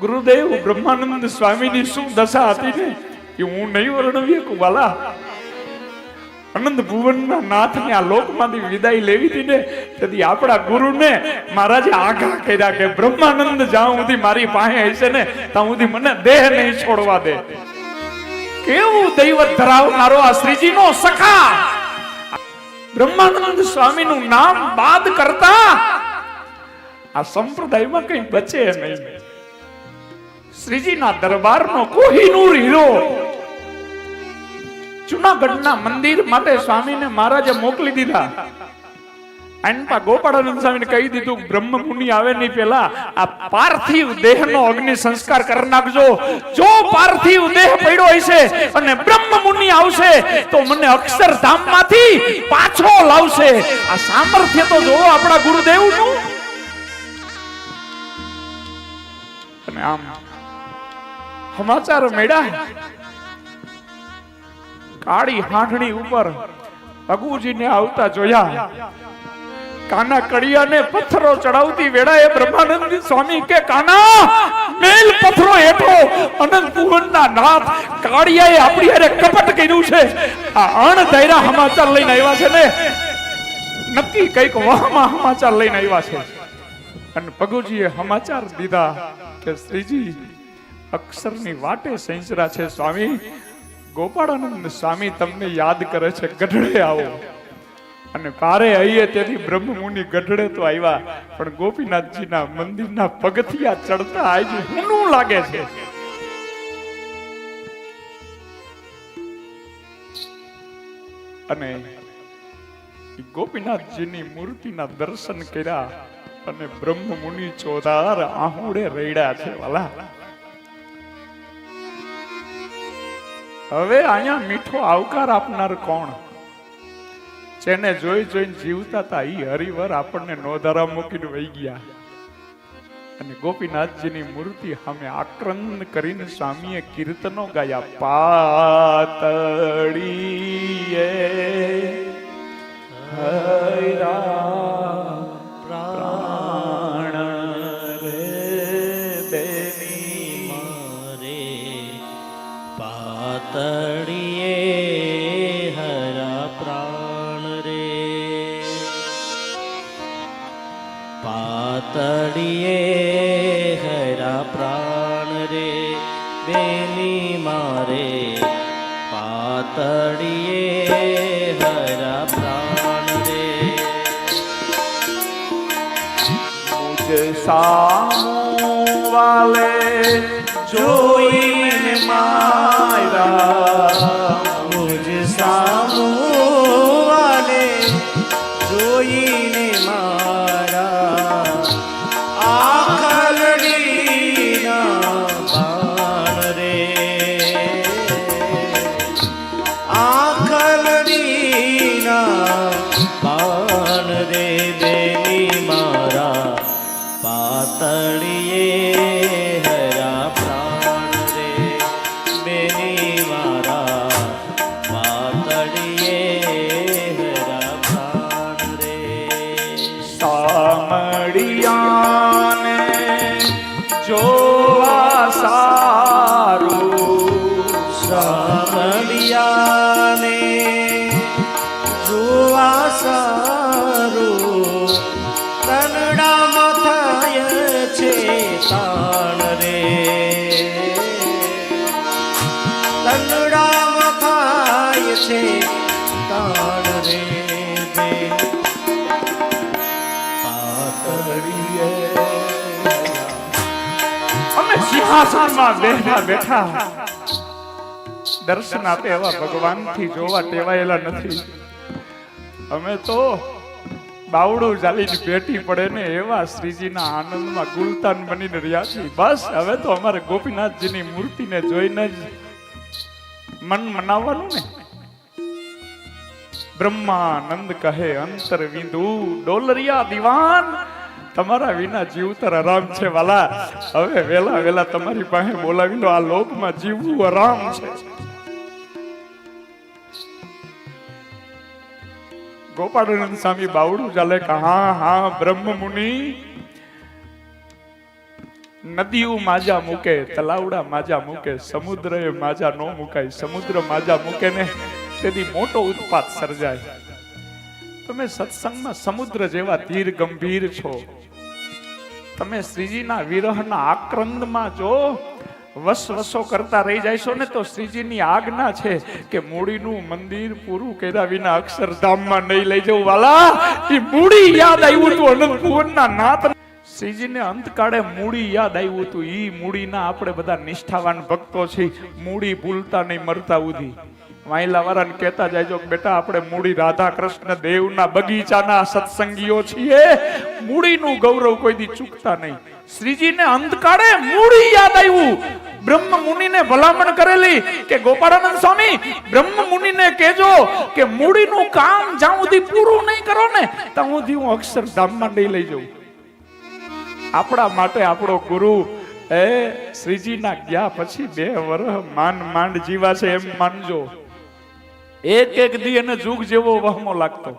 ગુરુદેવ બ્રહ્માનંદ સ્વામીની શું દશા હતી ને કે હું નહીં વર્ણવી એક વાલા. અનંત ભુવનના નાથને આ લોકમાંથી વિદાય લેવી હતી ને, તેથી આપણા ગુરુને મહારાજે આઘા કર્યા કે બ્રહ્માનંદ જ્યાં સુધી મારી પાસે હશે ને, ત્યાં સુધી મને દેહ નહીં છોડવા દે. કેવું દૈવત ધરાવનારો આ શ્રીજીનો સખા? બ્રહ્માનંદ સ્વામીનું નામ બાદ કરતા આ સંપ્રદાયમાં કઈ બચે નહીં. શ્રીજીના દરબારનો કોહિનૂર હીરો. જુનાગઢના મંદિર માટે સ્વામીને મહારાજે મોકલી દીધા. અનપા ગોપાળાનંદ સ્વામીને કહી દીધું, બ્રહ્મ આવે નહીં પેલા આ પાર્થિવ દેહનો અગ્નિ સંસ્કાર કરી નાખજો. જો પાર્થિવ દેહ પડ્યો હશે અને બ્રહ્મ મુનિ આવશે, તો મને અક્ષરધામમાંથી પાછો લાવશે. આ સામર્થ્ય તો જોવો આપણા ગુરુદેવનું. આમ. સમાચાર મેળા. કાળી હાંઠણી ઉપર અગુજીને આવતા જોયા. કાના કડિયાને પથ્થરો ચડાવતી વેળાએ બ્રહ્માનંદ સ્વામી કે, કાના, મેલ પથ્થરો હેઠો અનંત ભુવનના નાથ કાળિયાએ આપણી અરે કપટ કર્યું છે. આ અણધાર્યા સમાચાર લઈને આવ્યા છે ને. નક્કી કંઈક વાહમાં સમાચાર લઈને આવ્યા છે. અને પગુજીએ સમાચાર દીધા કે શ્રીજી, અક્ષરની વાટે સંસરા છે સ્વામી. ગોપાળાનંદ સ્વામી તમને યાદ કરે છે, ગઢડે આવો. અને પારે આવીએ તેથી બ્રહ્મ મુનિ ગઢડે તો આવ્યા. પણ ગોપીનાથજીના મંદિરના પગથિયા ચડતા આજે હુનું લાગે છે. અને ગોપીનાથજીની મૂર્તિના દર્શન કર્યા. અને બ્રહ્મ મુનિ ચોધાર આહુડે રેડ્યા છે, વાલા. હવે અહીંયા મીઠો આવકાર આપનાર કોણ? જેને જોઈ જોઈને જીવતા હતા એ હરિવર આપણને નોધારા મૂકીને વહી ગયા. અને ગોપીનાથજીની મૂર્તિ સામે આક્રંદ કરીને સ્વામીએ કીર્તનો ગાયા પાતળીએ હૈરા બેની મારે પાતળીએ હરા પ્રાણ રે. પાતળીએ હરા પ્રાણ રે. બેની મારે પાતળીએ હરા પ્રાણ રે. મુજ વાલે, જોઈને મારા મુજ સામુવાલે જોઈને મારા આખલડીના બાણ રે. આખલડીના પાન રે બેની મારા પાતળીએ સામડિયાને જોવા સારું. સામડિયાને જોવા સારું. તનડામાં થાય છે તાણ રે. તનડામાં થાય છે સિંહાસનમાં બેઠા બેઠા દર્શન આપે એવા ભગવાનથી જોવા ટેવાયેલા નથી. અમે તો બાવડું ચાલીને પેટી પડે ને એવા શ્રીજીના આનંદમાં ગુલતાન બનીને રહ્યા છીએ. બસ, હવે તો અમારે ગોપીનાથજીની મૂર્તિને જોઈને જ મન મનાવવાનું ને બ્રહ્માનંદ કહે અંતર વિંદુ ડોલરિયા દીવાન તમારા વિના જીવતર આરામ છે, વાલા. હવે વેલા વેલા તમારી પાસે બોલાવી લો આ લોકમાં જીવવું આરામ છે. ગોપાળાનંદ સ્વામી બાવડું ચાલે કે, હા હા બ્રહ્મ મુનિ નદીઓ માજા મૂકે, તલાવડા માજા મૂકે સમુદ્ર એ માજા નો મુકાય, સમુદ્ર માજા મૂકે ને તેથી મોટો ઉત્પાત સર્જાય. તમે સત્સંગમાં સમુદ્ર જેવા તીર ગંભીર છો. તમે શ્રીજીના વિરહના આક્રંદમાં જો વસવસો કરતા રહી જશો ને તો શ્રીજીની આજ્ઞા છે કે મૂડીનું મંદિર પૂરું કર્યા વિના અક્ષરધામમાં નહીં લઈ જવું વાલા. એ મૂડી યાદ આવ્યું હતું અનંત ભુવનના નાથ. શ્રીજીને અંતકાળે મૂડી યાદ આવ્યું હતું. એ મૂડીના આપણે બધા નિષ્ઠાવાન ભક્તો છીએ. મૂડી ભૂલતા નહીં મરતા ઉધી વાયલા વાળાને કહેતા જાયજો બેટા, આપણે મૂડી રાધા કૃષ્ણ દેવના બગીચાના સત્સંગીઓ છીએ, મૂડીનું ગૌરવ કોઈ દી ચૂકતા નહીં. શ્રીજીને અંધકાળે મૂડી યાદ આવ્યું. બ્રહ્મ મુનિને ભલામણ કરેલી કે, ગોપાળાનંદ સ્વામી, બ્રહ્મ મુનિને કહેજો કે, મૂડીનું કામ જ્યાં સુધી પૂરું નહીં કરો ને, ત્યાં સુધી હું અક્ષરધામમાં નહીં લઈ જાઉં. આપણા માટે આપણો ગુરુ, એ શ્રીજીના ગયા પછી બે વર્ષ માંડ માંડ જીવા છે, એમ માનજો. એક એક દી એને જુગ જેવો વહમો લાગતો.